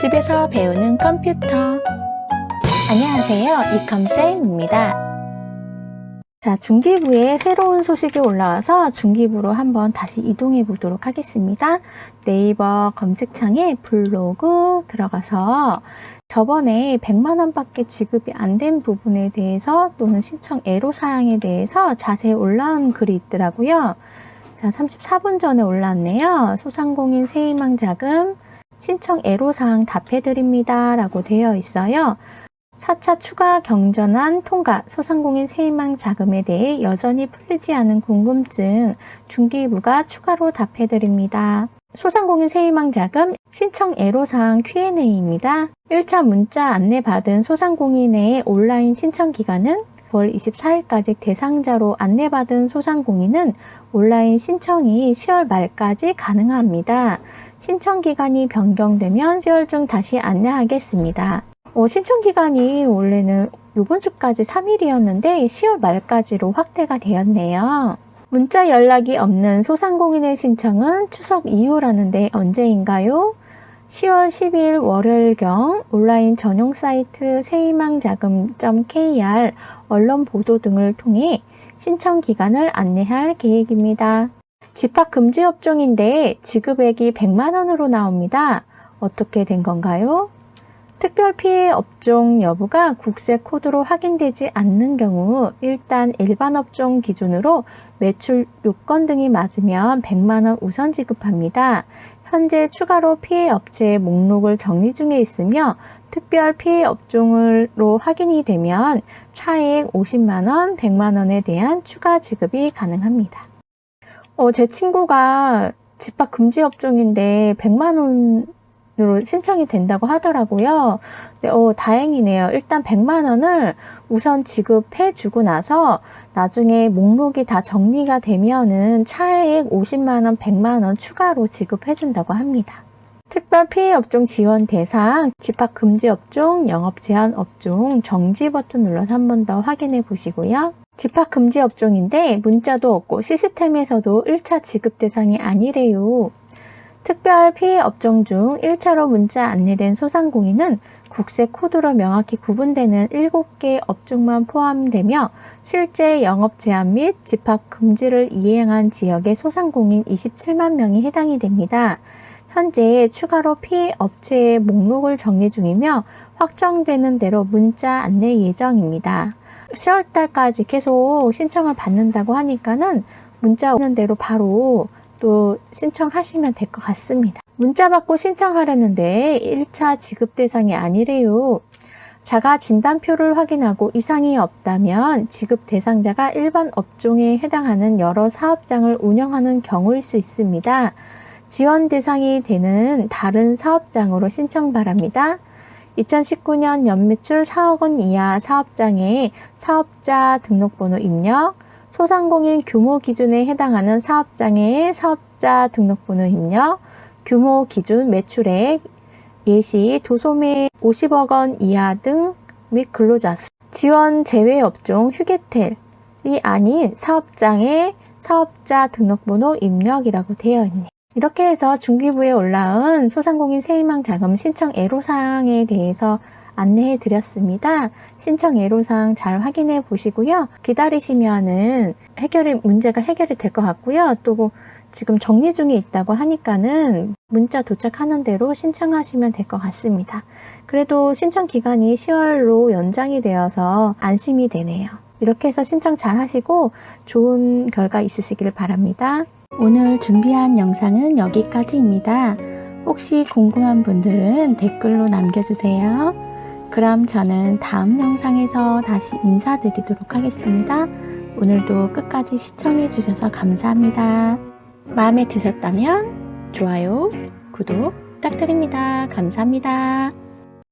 집에서 배우는 컴퓨터. 안녕하세요. 이컴쌤입니다. 자, 중기부에 새로운 소식이 올라와서 중기부로 한번 다시 이동해 보도록 하겠습니다. 네이버 검색창에 블로그 들어가서 저번에 100만원 밖에 지급이 안 된 부분에 대해서 또는 신청 애로사항에 대해서 자세히 올라온 글이 있더라고요. 자, 34분 전에 올랐네요. 소상공인 세희망 자금 신청 애로사항 답해드립니다. 라고 되어 있어요. 4차 추가 경전안 통과 소상공인 세희망 자금에 대해 여전히 풀리지 않은 궁금증 중기부가 추가로 답해드립니다. 소상공인 세희망 자금 신청 애로사항 Q&A입니다. 1차 문자 안내 받은 소상공인의 온라인 신청 기간은 9월 24일까지 대상자로 안내받은 소상공인은 온라인 신청이 10월 말까지 가능합니다. 신청 기간이 변경되면 10월 중 다시 안내하겠습니다. 어, 신청 기간이 원래는 이번 주까지 3일이었는데 10월 말까지로 확대가 되었네요. 문자 연락이 없는 소상공인의 신청은 추석 이후라는데 언제인가요? 10월 10일 월요일경 온라인 전용 사이트 세희망자금.kr 언론 보도 등을 통해 신청 기간을 안내할 계획입니다. 집합 금지 업종인데 지급액이 100만 원으로 나옵니다. 어떻게 된 건가요? 특별 피해 업종 여부가 국세 코드로 확인되지 않는 경우 일단 일반 업종 기준으로 매출 요건 등이 맞으면 100만 원 우선 지급합니다. 현재 추가로 피해 업체의 목록을 정리 중에 있으며 특별 피해 업종으로 확인이 되면 차액 50만 원, 100만 원에 대한 추가 지급이 가능합니다. 어, 제 친구가 집합 금지 업종인데 100만 원으로 신청이 된다고 하더라고요. 네, 어, 다행이네요. 일단 100만 원을 우선 지급해 주고 나서 나중에 목록이 다 정리가 되면은 차액 50만 원, 100만 원 추가로 지급해 준다고 합니다. 특별 피해 업종 지원 대상, 집합 금지 업종, 영업 제한 업종, 정지 버튼 눌러서 한 번 더 확인해 보시고요. 집합 금지 업종인데 문자도 없고 시스템에서도 1차 지급 대상이 아니래요. 특별 피해 업종 중 1차로 문자 안내된 소상공인은 국세 코드로 명확히 구분되는 7개 업종만 포함되며 실제 영업 제한 및 집합 금지를 이행한 지역의 소상공인 27만 명이 해당이 됩니다. 현재 추가로 피해 업체의 목록을 정리 중이며 확정되는 대로 문자 안내 예정입니다. 10월 달까지 계속 신청을 받는다고 하니까는 문자 오는 대로 바로 또 신청하시면 될 것 같습니다. 문자 받고 신청하려는데 1차 지급 대상이 아니래요. 자가 진단표를 확인하고 이상이 없다면 지급 대상자가 일반 업종에 해당하는 여러 사업장을 운영하는 경우일 수 있습니다. 지원 대상이 되는 다른 사업장으로 신청 바랍니다. 2019년 연매출 4억 원 이하 사업장의 사업자 등록번호 입력, 소상공인 규모 기준에 해당하는 사업장의 사업자 등록번호 입력, 규모 기준 매출액, 예시 도소매 50억 원 이하 등 및 근로자 수, 지원 제외 업종 휴게텔이 아닌 사업장의 사업자 등록번호 입력이라고 되어 있네. 이렇게 해서 중기부에 올라온 소상공인 세희망 자금 신청 애로사항에 대해서 안내해 드렸습니다. 신청 애로사항 잘 확인해 보시고요. 기다리시면은 해결이, 문제가 해결이 될 것 같고요. 또 지금 정리 중에 있다고 하니까는 문자 도착하는 대로 신청하시면 될 것 같습니다. 그래도 신청 기간이 10월로 연장이 되어서 안심이 되네요. 이렇게 해서 신청 잘 하시고 좋은 결과 있으시길 바랍니다. 오늘 준비한 영상은 여기까지입니다. 혹시 궁금한 분들은 댓글로 남겨주세요. 그럼 저는 다음 영상에서 다시 인사드리도록 하겠습니다. 오늘도 끝까지 시청해주셔서 감사합니다. 마음에 드셨다면 좋아요, 구독 부탁드립니다. 감사합니다.